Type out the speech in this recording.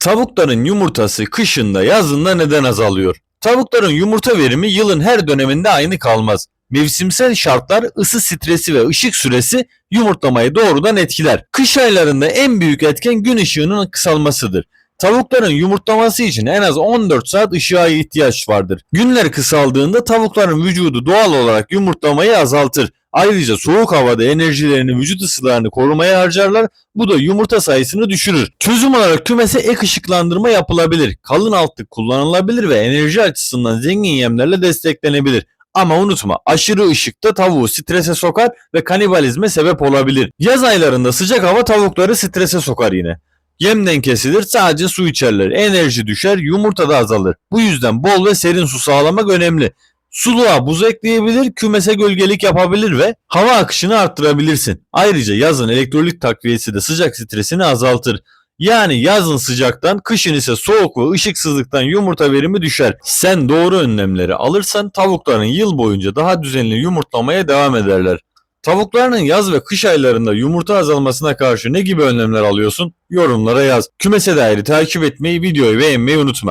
Tavukların yumurtası kışında yazında neden azalıyor? Tavukların yumurta verimi yılın her döneminde aynı kalmaz. Mevsimsel şartlar, ısı stresi ve ışık süresi yumurtlamayı doğrudan etkiler. Kış aylarında en büyük etken gün ışığının kısalmasıdır. Tavukların yumurtlaması için en az 14 saat ışığa ihtiyaç vardır. Günler kısaldığında tavukların vücudu doğal olarak yumurtlamayı azaltır. Ayrıca soğuk havada enerjilerini vücut ısılarını korumaya harcarlar. Bu da yumurta sayısını düşürür. Çözüm olarak kümese ek ışıklandırma yapılabilir. Kalın altlık kullanılabilir ve enerji açısından zengin yemlerle desteklenebilir. Ama unutma aşırı ışıkta tavuğu strese sokar ve kanibalizme sebep olabilir. Yaz aylarında sıcak hava tavukları strese sokar yine. Yemden kesilir sadece su içerler. Enerji düşer yumurta da azalır. Bu yüzden bol ve serin su sağlamak önemli. Suluğa buz ekleyebilir, kümese gölgelik yapabilir ve hava akışını arttırabilirsin. Ayrıca yazın elektrolit takviyesi de sıcak stresini azaltır. Yani yazın sıcaktan, kışın ise soğuk ve ışıksızlıktan yumurta verimi düşer. Sen doğru önlemleri alırsan tavukların yıl boyunca daha düzenli yumurtlamaya devam ederler. Tavuklarının yaz ve kış aylarında yumurta azalmasına karşı ne gibi önlemler alıyorsun? Yorumlara yaz. Kümese dair takip etmeyi, videoyu beğenmeyi unutma.